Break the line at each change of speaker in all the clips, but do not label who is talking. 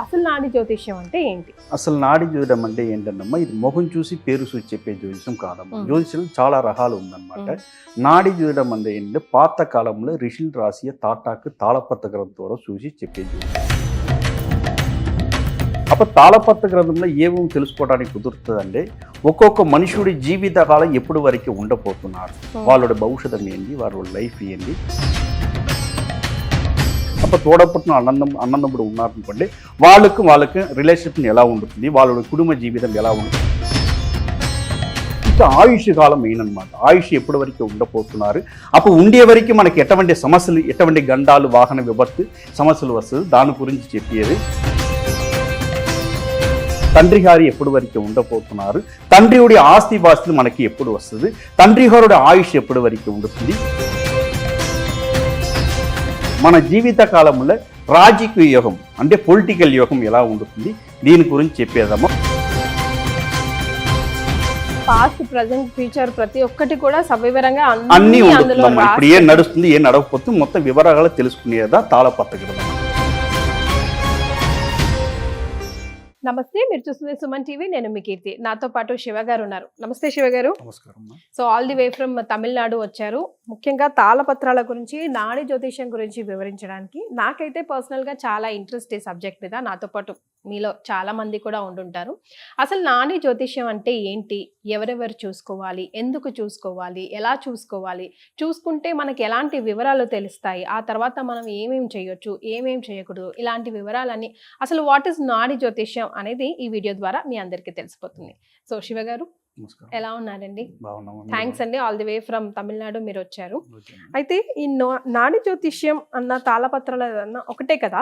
అసలు నాడి జ్యోతిష్యం అంటే ఏంటి?
అసలు నాడి జ్యోతిడం అంటే ఏంటన్నమ్మా ఇది మొహం చూసి పేరు చూసి చెప్పే జ్యోతిషం కాదమ్మా.
మ్మ్.
జ్యోతిషం చాలా రకాలు ఉందన్నమాట. నాడి జ్యోతిడం అంటే ఏంటంటే పాత కాలంలో రిషులు రాసి తాటాకు తాళపత్ర గ్రంథం ద్వారా చూసి చెప్పే జ్యోతిషం అప్పుడు తాళపత్ర గ్రంథంలో ఏమేమి తెలుసుకోవడానికి కుదురుతుందంటే ఒక్కొక్క మనుషుడి జీవిత కాలం ఎప్పుడు వరకు ఉండబోతున్నారు? వాళ్ళ భవిష్యత్తు ఏంటి? వాళ్ళ లైఫ్ ఏంటి? అప్పుడు తోడపుట్టిన అన్నం అన్నదమ్ముడు ఉన్నారనుకోండి వాళ్ళకు వాళ్ళకి రిలేషన్షిప్ని ఎలా ఉంటుంది? వాళ్ళ కుటుంబ జీవితం ఎలా ఉంటుంది? ఇంకా ఆయుష్ కాలం మెయిన్ అనమాట ఆయుష్ ఎప్పటి వరకు ఉండబోతున్నారు? అప్పుడు ఉండే వరకు మనకి ఎటువంటి సమస్యలు ఎటువంటి గండాలు వాహన విపత్తు సమస్యలు వస్తుంది? దాని గురించి చెప్పేది. తండ్రి గారు ఎప్పుడు వరకు ఉండబోతున్నారు? తండ్రియుడి ఆస్తి పాస్తులు మనకి ఎప్పుడు వస్తుంది? తండ్రి గారుడి ఆయుష్ ఎప్పటి వరకు ఉంటుంది? మన జీవిత కాలంలో రాజకీయ యుగం అంటే పొలిటికల్ యుగం ఎలా ఉంటుంది దీని గురించి చెప్పేదమ్మా
పాస్ట్ ప్రజెంట్ ఫ్యూచర్ ప్రతి ఒక్కటి కూడా సవివరంగా
అన్నీ ఉంటుందమ్మా ఇప్పుడు ఏం నడుస్తుంది ఏం నడవకపోతుంది మొత్తం వివరాలు తెలుసుకునేదా తాళపత్రగడం
నమస్తే మీరు చూస్తుంది సుమన్ టీవీ నేను మీ కీర్తి. నాతో పాటు శివ గారు ఉన్నారు. నమస్తే శివ గారు. So all the way from Tamil Nadu వచ్చారు. ముఖ్యంగా తాళపత్రాల గురించి నాడి జ్యోతిష్యం గురించి వివరించడానికి నాకైతే పర్సనల్గా చాలా ఇంట్రెస్ట్ ఈ సబ్జెక్ట్ మీద నాతో పాటు. మీలో చాలా మంది కూడా ఉండుంటారు. అసలు నాడి జ్యోతిష్యం అంటే ఏంటి? ఎవరెవరు చూసుకోవాలి? ఎందుకు చూసుకోవాలి? ఎలా చూసుకోవాలి? చూసుకుంటే మనకి ఎలాంటి వివరాలు తెలుస్తాయి? ఆ తర్వాత మనం ఏమేం చేయొచ్చు? ఏమేం చేయకూడదు? ఇలాంటి వివరాలన్నీ అసలు వాట్ ఇస్ నాడి జ్యోతిష్యం అనేది ఈ వీడియో ద్వారా మీ అందరికీ తెలిసిపోతుంది. సో శివ గారు ఎలా ఉన్నారండి? థ్యాంక్స్ అండి. All the way from Tamil Nadu మీరు వచ్చారు. అయితే ఈ నాడి జ్యోతిష్యం అన్న తాళపత్రాల అన్న ఒకటే కదా?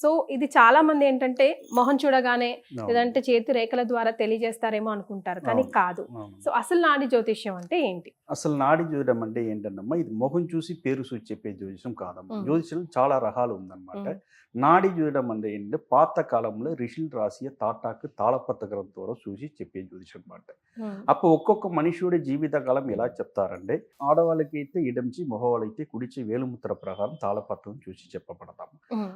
సో ఇది చాలా మంది ఏంటంటే మొహం చూడగానే. లేదంటే చేతి రేఖల ద్వారా తెలియజేస్తారేమో అనుకుంటారు కానీ. కాదు. సో అసలు నాడి జ్యోతిష్యం అంటే ఏంటి
అసలు నాడి జ్యోతిడం అంటే ఏంటన్నమ్మా ఇది మొహం చూసి పేరు చూసి చెప్పే జ్యోతిషం కాదమ్మా
మ్మ్.
జ్యోతిషం చాలా రకాలు ఉందన్నమాట. నాడి జ్యోతిడం అంటే ఏంటంటే పాత కాలంలో రిషులు రాసి తాటాకు తాళపత్ర గ్రంథం ద్వారా చూసి చెప్పే జ్యోతిషం అన్నమాట అప్పుడు ఒక్కొక్క మనుషుడి జీవిత కాలం ఎలా చెప్తారంటే ఆడవాళ్ళకి అయితే ఇడంచి మగవాళ్ళైతే కుడిచి వేలుముద్ర ప్రకారం తాళపత్రం చూసి చెప్పబడతాం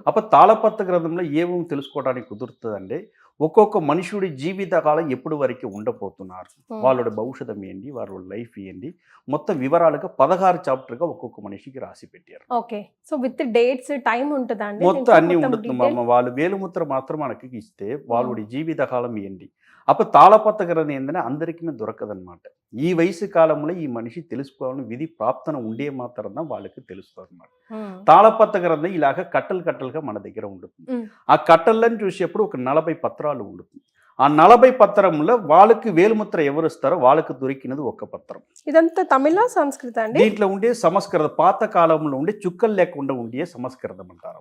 అప్పుడు తాళపత్ర గ్రంథంలో ఏమేమి తెలుసుకోవడానికి కుదురుతుందంటే ఒక్కొక్క మనుషుడి జీవిత కాలం ఎప్పుడు వరకు ఉండబోతున్నారు? వాళ్ళ భవిష్యత్తు ఏంటి? వాళ్ళ లైఫ్ ఏంటి? మొత్తం వివరాలుగా పదహారు చాప్టర్గా ఒక్కొక్క మనిషికి రాసి పెట్టారు.
Okay. So with dates time ఉంటుందా
మొత్తం అన్ని ఉంటుంది వాళ్ళు వేలుముద్ర మాత్రం మనకి ఇస్తే వాళ్ళ జీవిత కాలం ఏంటి? అప్పుడు తాళపత్ర గ్రంథం ఏంటంటే అందరికీ దొరకదనమాట ఈ వయసు కాలంలో ఈ మనిషి తెలుసుకోవాలని విధి ప్రాప్తన ఉండే మాత్రం వాళ్ళకి తెలుస్తుంది అనమాట
మ్మ్.
తాళపత్ర గ్రంథం ఇలాగ కట్టలు కట్టలుగా మన దగ్గర ఉంటుంది. ఆ కట్టలను చూసేప్పుడు ఒక నలభై పత్రాలు ఉంటుంది ఆ నలభై పత్రంలో వాళ్ళకి వేలుముద్ర ఎవరు ఇస్తారో వాళ్ళకి దొరికినది ఒక్క పత్రం
ఇదంతా తమిళ సంస్కృత అండి
దీంట్లో ఉండే సంస్కృత పాత కాలంలో ఉండే చుక్కలు లేకుండా ఉండే సంస్కృతం అంటారు.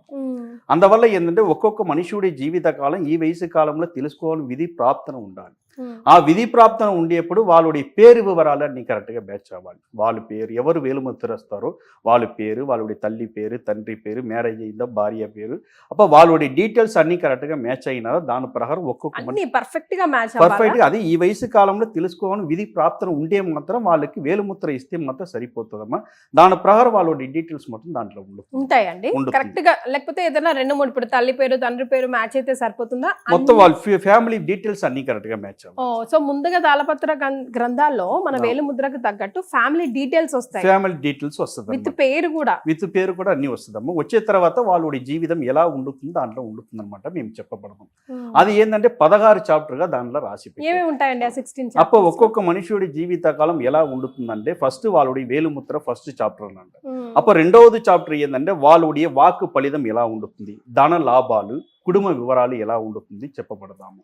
అందువల్ల ఏంటంటే ఒక్కొక్క మనుషుడి జీవిత కాలం ఈ వయసు కాలంలో తెలుసుకోవాలని విధి ప్రాప్తన ఉండాలి. ఆ. విధి ప్రాప్తన ఉండేప్పుడు వాళ్ళుడి పేరు వివరాలన్నీ కరెక్ట్గా మ్యాచ్ అవ్వాలి వాళ్ళ పేరు ఎవరు వేలుముద్ర వస్తారో వాళ్ళ పేరు వాళ్ళుడి తల్లి పేరు తండ్రి పేరు మ్యారేజ్ అయిందా భార్య పేరు అప్పుడు వాళ్ళుడి డీటెయిల్స్ అన్ని కరెక్ట్గా మ్యాచ్ అయినా దాని ప్రకారం ఒక్కొక్క మనిషి
అన్ని పర్ఫెక్ట్గా మ్యాచ్
పర్ఫెక్ట్గా. అది ఈ వయసు కాలంలో తెలుసుకోవాలని విధి ప్రాప్తన ఉండే మాత్రం వాళ్ళకి వేలుముద్ర ఇస్తే మాత్రం సరిపోతుందమ్మా. దాని ప్రకారం వాళ్ళ డీటెయిల్స్ మొత్తం దాంట్లో
ఉంటాయండి.
ఉంటుంది.
కరెక్ట్గా లేకపోతే ఏదైనా రెండు మూడు ఇప్పుడు తల్లి పేరు తండ్రి పేరు మ్యాచ్ అయితే సరిపోతుందా?
మొత్తం వాళ్ళ ఫ్యామిలీ డీటెయిల్స్ అన్ని కరెక్ట్గా మ్యాచ్
ఓ సో ముందుగా తాళపత్ర గ్రం- గ్రంథాల్లో మన. వేలు ముద్రకు తగ్గట్టు ఫ్యామిలీ డీటెయిల్స్ వస్తాయి.
ఫ్యామిలీ డీటెయిల్స్ వస్తుంది
విత్ పేరు కూడా.
విత్ పేరు కూడా అన్ని వస్తుందమ్మా. వచ్చే తర్వాత వాళ్ళ జీవితం ఎలా ఉండుతుంది దాంట్లో ఉండుతుంది అనమాట మేము చెప్పబడము అది ఏంటంటే పదహారు చాప్టర్గా దాంట్లో రాసి.
ఏమేమి ఉంటాయండి సిక్స్టీన్
అప్పుడు ఒక్కొక్క మనుషుడి జీవిత కాలం ఎలా ఉండుతుందంటే ఫస్ట్ వాళ్ళుడి వేలుముద్ర ఫస్ట్ చాప్టర్ అంట అప్పుడు రెండవది చాప్టర్ ఏంటంటే వాళ్ళుடைய వాక్కు ఫలితం ఎలా ఉండుతుంది ధన లాభాలు కుటుంబ వివరాలు ఎలా ఉండుతుంది చెప్పబడతాము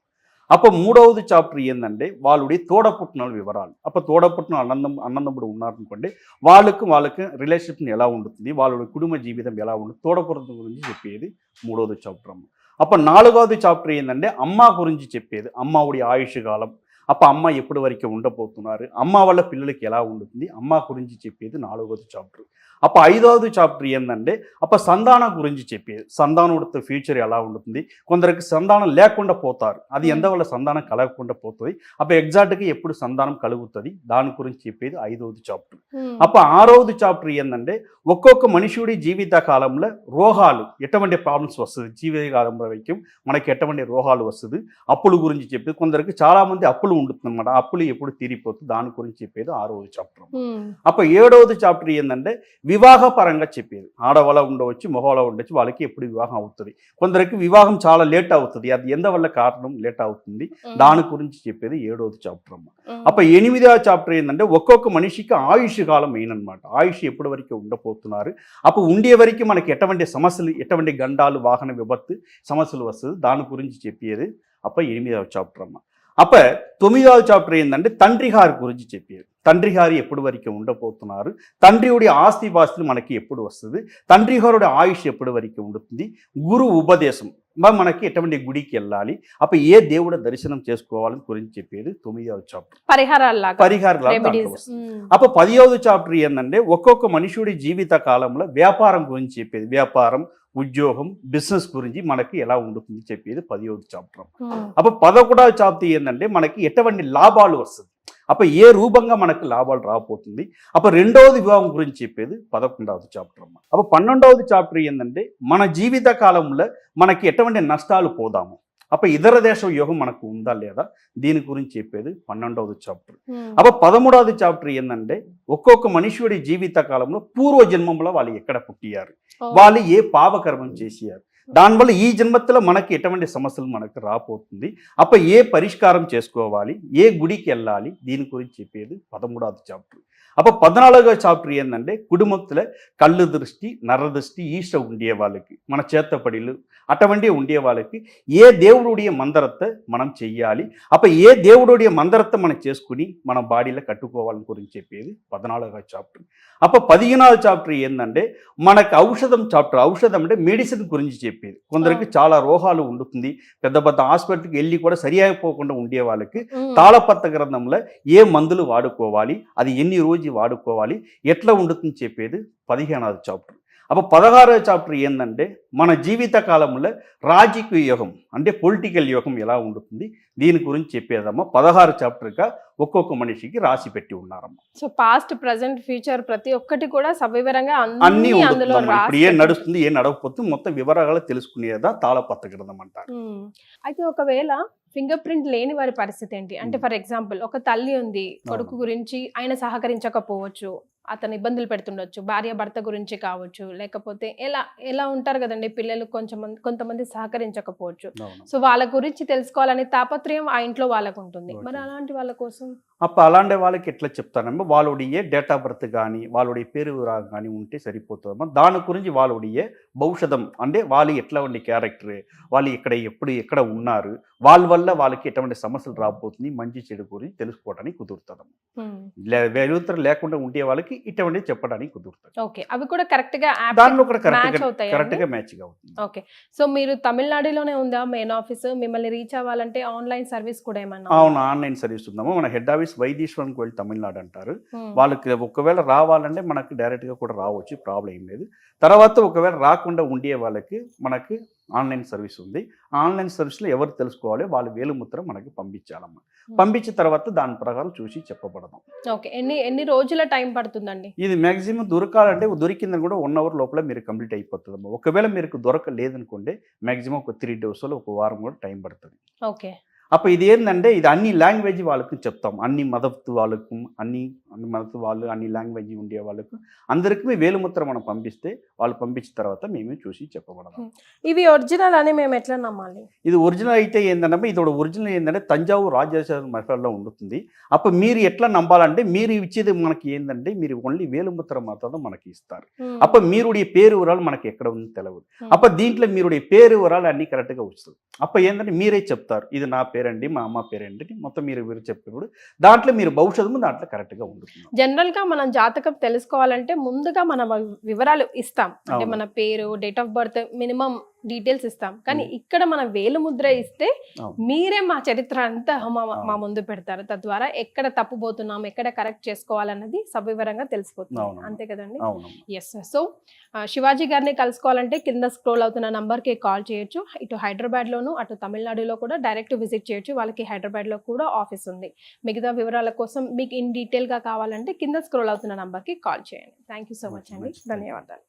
అప్పుడు మూడవది చాప్టర్ ఏంటంటే వాళ్ళుடைய తోడపుట్టినల వివరాలు అప్పుడు తోడపుట్టిన అన్నం అన్నదమ్ముడు ఉన్నారనుకోండి వాళ్ళకు వాళ్ళకి రిలేషన్షిప్ ఎలా ఉంటుంది వాళ్ళ కుటుంబ జీవితం ఎలా ఉంటుంది తోడపుట్టిన గురించి చెప్పేది మూడవది చాప్టర్ అమ్మ అప్పుడు నాలుగవది చాప్టర్ ఏంటంటే అమ్మ గురించి చెప్పేది అమ్మావుడి ఆయుష్ కాలం అప్ప అమ్మ ఎప్పటి వరకు ఉండబోతున్నారు? అమ్మ వాళ్ళ పిల్లలకి ఎలా ఉంటుంది? అమ్మ గురించి చెప్పేది నాలుగవది చాప్టర్ అప్ప ఐదవది చాప్టర్ ఏంటంటే అప్ప సంతానం గురించి చెప్పేది. సంతానుడితో ఫ్యూచర్ ఎలా ఉంటుంది? కొందరికి సంతానం లేకుండా పోతారు. అది. ఎంతవల్ల సంతానం కలగకుండా పోతుంది? అప్ప ఎగ్జాక్ట్గా ఎప్పుడు సంతానం కలుగుతుంది? దాని గురించి చెప్పేది ఐదవది చాప్టర్ అప్ప ఆరవది చాప్టర్ ఏంటంటే ఒక్కొక్క మనుషుడి జీవిత కాలంలో రోగాలు ఎటువంటి ప్రాబ్లమ్స్ వస్తుంది? జీవిత కాలంలో వైద్యం మనకి ఎటువంటి రోగాలు వస్తుంది? అప్పుల గురించి చెప్పేది. కొందరికి చాలా మంది అప్పులు ఉంటుంది అనమాట అప్పులు ఎప్పుడు తీరిపోతుంది దాని గురించి చెప్పేది ఆరవది చాప్టర్.
ఉమ్,
అప్ప ఏడవది చాప్టర్ ఏంటంటే వివాహ పరంగా చెప్పేది. ఆడవాళ్ళ ఉండవచ్చు మగవాళ్ళ ఉండొచ్చు వాళ్ళకి ఎప్పుడు వివాహం అవుతుంది. కొందరికి వివాహం చాలా లేట్ అవుతుంది. అది ఎంతవల్ల కారణం? లేట్ అవుతుంది. దాని గురించి చెప్పేది ఏడవది చాప్టర్ అమ్మ.
ఉమ్,
అప్ప ఎనిమిదవ చాప్టర్ ఏంటంటే ఒక్కొక్క మనిషికి ఆయుష్ కాలం అనమాట ఆయుష్ ఎప్పటి వరకు ఉండబోతున్నారు? అప్పుడు ఉండే వరకు మనకి ఎటువంటి సమస్యలు ఎటువంటి గండాలు వాహన విపత్తు సమస్యలు వస్తుంది. దాని గురించి చెప్పేది అప్ప ఎనిమిదవ చాప్టర్ అమ్మ. అప్ప తొమ్మిదవ చాప్టర్ ఏంటంటే తండ్రి గారి గురించి చెప్పేది తండ్రి గారు ఎప్పటి వరకు ఉండబోతున్నారు? తండ్రియుడి ఆస్తి పాస్తులు మనకి ఎప్పుడు వస్తుంది? తండ్రి గారుడి ఆయుష్ ఎప్పటి వరకు ఉంటుంది గురు ఉపదేశం. మరి మనకి ఎటువంటి గుడికి వెళ్ళాలి? అప్ప ఏ దేవుడ దర్శనం చేసుకోవాలని గురించి చెప్పేది తొమ్మిదవ చాప్టర్. పరిహారాలు
రెమెడీస్
అപ്പൊ పదిహేడు చాప్టర్ ఏంటంటే ఒక్కొక్క మనుషుడి జీవిత కాలంలో వ్యాపారం గురించి చెప్పేది. వ్యాపారం ఉద్యోగం బిజినెస్ గురించి మనకి ఎలా ఉంటుంది చెప్పేది పదిహేడు చాప్టర్ అప్పుడు పదకొండవ చాప్టర్ ఏంటంటే మనకి ఎటువంటి లాభాలు వస్తుంది. అప్పుడు ఏ రూపంగా మనకు లాభాలు రాబోతుంది? అప్పుడు రెండవది వివాహం గురించి చెప్పేది పదకొండవది చాప్టర్ అమ్మ అప్పుడు పన్నెండవది చాప్టర్ ఏంటంటే మన జీవిత కాలంలో మనకి ఎటువంటి నష్టాలు పోదాము. అപ്പൊ ఇతర దేశం యోగం మనకు ఉందా లేదా? దీని గురించి చెప్పేది పన్నెండవది చాప్టర్ అప్పుడు పదమూడవది చాప్టర్ ఏంటంటే ఒక్కొక్క మనుషుడి జీవిత కాలంలో పూర్వ జన్మంలో వాళ్ళు ఎక్కడ పుట్టియారు? వాళ్ళు ఏ పాపకర్మం చేసియారు? దానివల్ల ఈ జన్మత్తులో మనకి ఎటువంటి సమస్యలు మనకు రాపోతుంది అప్ప ఏ పరిష్కారం చేసుకోవాలి? ఏ గుడికి వెళ్ళాలి? దీని గురించి చెప్పేది పదమూడవది చాప్టర్. అప్ప పద్నాలుగో చాప్టర్ ఏంటంటే కుటుంబంలో కళ్ళు దృష్టి నర దృష్టి ఈశ ఉండే వాళ్ళకి మన చేతపడిలు అటువంటి ఉండే వాళ్ళకి ఏ దేవుడుడియ మందరత్త మనం చెయ్యాలి? అప్ప ఏ దేవుడుడియ మందరత్త మనం చేసుకుని మన బాడీలో కట్టుకోవాలని గురించి చెప్పేది పద్నాలుగో చాప్టర్. అప్ప పదిహేనాவது చాప్టర్ ఏంటంటే మనకు ఔషధం చాప్టర్. ఔషధం అంటే మెడిసిన్ గురించి చెప్పేది. కొందరికి చాలా రోగాలు ఉంటుంది పెద్ద పెద్ద హాస్పిటల్కి వెళ్ళి కూడా సరి అయిపోకుండా ఉండే వాళ్ళకి తాళపత్ర గ్రంథంలో ఏ మందులు వాడుకోవాలి అది ఎన్ని రోజు వాడుకోవాలి ఎట్లా ఉండుతుంది చెప్పేది పదిహేనాவது చాప్టర్. అప్పుడు పదహారవ చాప్టర్ ఏంటంటే మన జీవిత కాలంలో రాజకీయ యుగం అంటే పొలిటికల్ యుగం ఎలా ఉండుతుంది? దీని గురించి చెప్పేదమ్మా. పదహారు చాప్టర్గా ఒక్కొక్క మనిషికి రాసి పెట్టి ఉన్నారమ్మా.
సో పాస్ట్ ప్రజెంట్ ఫ్యూచర్ ప్రతి ఒక్కటి కూడా సవివరంగా
అన్నీ ఇప్పుడు ఏం నడుస్తుంది ఏం నడవకపోతుంది మొత్తం వివరాలు తెలుసుకునేదా తాళపత్ర గ్రంథం అంటారు
ఉమ్. అయితే ఒకవేళ ఫింగర్ ప్రింట్ లేని వారి పరిస్థితి ఏంటి? అంటే. ఫర్ ఎగ్జాంపుల్ ఒక తల్లి ఉంది కొడుకు గురించి ఆయన సహకరించకపోవచ్చు. అతను ఇబ్బందులు పెడుతుండొచ్చు భార్య భర్త గురించి కావచ్చు లేకపోతే ఎలా ఎలా ఉంటారు కదండి పిల్లలు కొంచెం కొంతమంది సహకరించకపోవచ్చు. సో వాళ్ళ గురించి తెలుసుకోవాలనే తాపత్రయం ఆ ఇంట్లో వాళ్ళకు ఉంటుంది. మరి అలాంటి వాళ్ళ కోసం
అప్పుడు అలాంటి వాళ్ళకి ఎట్లా చెప్తానమ్మా వాళ్ళుడియే డేట్ ఆఫ్ బర్త్ కానీ వాళ్ళుడి పేరు కానీ ఉంటే సరిపోతుందమ్మా. దాని గురించి వాళ్ళుడియే భవిష్యతం అంటే వాళ్ళు ఎట్లా ఉండే క్యారెక్టర్ వాళ్ళు ఇక్కడ ఎప్పుడు ఎక్కడ ఉన్నారు వాళ్ళ వల్ల వాళ్ళకి ఎటువంటి సమస్యలు రాబోతుంది మంచి చెడు గురించి తెలుసుకోవడానికి కుదురుతుందమ్మా. వెలుగుతర లేకుండా ఉండే వాళ్ళకి ఇటువంటి చెప్పడానికి కుదురుతుంది
ఓకే. అవి కూడా కరెక్ట్గా
దానిలో కూడా
మ్యాచ్
కరెక్ట్గా
అవుతాయి
కరెక్ట్గా మ్యాచ్గా అవుతుంది.
ఓకే. సో మీరు తమిళనాడులోనే ఉందా మెయిన్ ఆఫీస్ మిమ్మల్ని రీచ్ అవ్వాలంటే ఆన్లైన్ సర్వీస్ కూడా ఏమన్నా
అవును ఆన్లైన్ సర్వీస్ ఉందమ్మా. మన హెడ్ ఆఫీస్ వైదీశ్వరంకి వెళ్ళి తమిళనాడు అంటారు
ఉమ్.
వాళ్ళకి ఒకవేళ రావాలంటే మనకి డైరెక్ట్గా కూడా రావచ్చు ప్రాబ్లం ఏం లేదు. తర్వాత ఒకవేళ రాకుండా ఉండే వాళ్ళకి మనకి ఆన్లైన్ సర్వీస్ ఉంది. ఆన్లైన్ సర్వీస్లో ఎవరు తెలుసుకోవాలి? వాళ్ళు వేలుముద్ర మనకి పంపించాలమ్మా పంపించిన తర్వాత దాని ప్రకారం చూసి చెప్పబడదాం.
ఓకే ఎన్ని ఎన్ని రోజుల టైం పడుతుందండి?
ఇది మ్యాక్సిమం దొరకాలంటే దొరికిందని కూడా వన్ అవర్ లోపల మీరు కంప్లీట్ అయిపోతుందమ్మా. ఒకవేళ మీకు దొరకలేదనుకోండి మ్యాక్సిమం ఒక త్రీ డేస్లో ఒక వారం కూడా టైం పడుతుంది.
ఓకే
అప్పుడు ఇది ఏంటంటే ఇది అన్ని లాంగ్వేజ్ వాళ్ళకి చెప్తాం. అన్ని మదత్ వాళ్ళకు అన్ని మదత్తు వాళ్ళు అన్ని లాంగ్వేజ్ ఉండే వాళ్ళకు అందరికీ వేలుముద్ర మనం పంపిస్తే వాళ్ళు పంపించిన తర్వాత మేమే చూసి చెప్పబడదాం
ఇవి ఒరిజినల్ అని మేము ఎట్లా నమ్మాలి?
ఇది ఒరిజినల్ అయితే ఏంటంటే ఇది ఒరిజినల్ ఏంటంటే తంజావూరు రాజేశ్వర మఠంలో ఉంటుంది అప్పుడు మీరు ఎట్లా నమ్మాలంటే మీరు ఇచ్చేది మనకి ఏంటంటే మీరు ఓన్లీ వేలుముద్ర మాత్రం మనకి ఇస్తారు. అప్పుడు మీరుడి పేరు వివరాలు మనకి ఎక్కడ ఉంది తెలియదు. అప్పుడు దీంట్లో మీరుడి పేరు వివరాలు అన్ని కరెక్ట్గా వస్తుంది. అప్పుడు ఏంటంటే మీరే చెప్తారు ఇది నా పేరండి మా అమ్మ పేరండి మొత్తం మీరు మీరు చెప్పినప్పుడు దాంట్లో మీరు భవిష్యత్తు దాంట్లో కరెక్ట్గా ఉంటుంది
జనరల్గా మనం జాతకం తెలుసుకోవాలంటే ముందుగా మన వివరాలు ఇస్తాం అంటే. మన పేరు date of birth minimum details ఇస్తాం. కానీ ఇక్కడ మన వేలు ముద్ర ఇస్తే. మీరే మా చరిత్ర అంతా మా. ముందు పెడతారు. తద్వారా ఎక్కడ తప్పుపోతున్నాం ఎక్కడ కరెక్ట్ చేసుకోవాలన్నది సవివరంగా తెలిసిపోతుంది. అంతే కదండి? ఎస్ సో శివాజీ గారిని కలుసుకోవాలంటే కింద స్క్రోల్ అవుతున్న నంబర్కి కాల్ చేయొచ్చు. ఇటు హైదరాబాద్లోను అటు తమిళనాడులో కూడా డైరెక్ట్ విజిట్ చేయొచ్చు. వాళ్ళకి హైదరాబాద్లో కూడా ఆఫీస్ ఉంది. మిగతా వివరాల కోసం మీకు ఇన్ డీటెయిల్గా కావాలంటే కింద స్క్రోల్ అవుతున్న నంబర్కి కాల్ చేయండి. థ్యాంక్ యూ సో మచ్ అండి. ధన్యవాదాలు.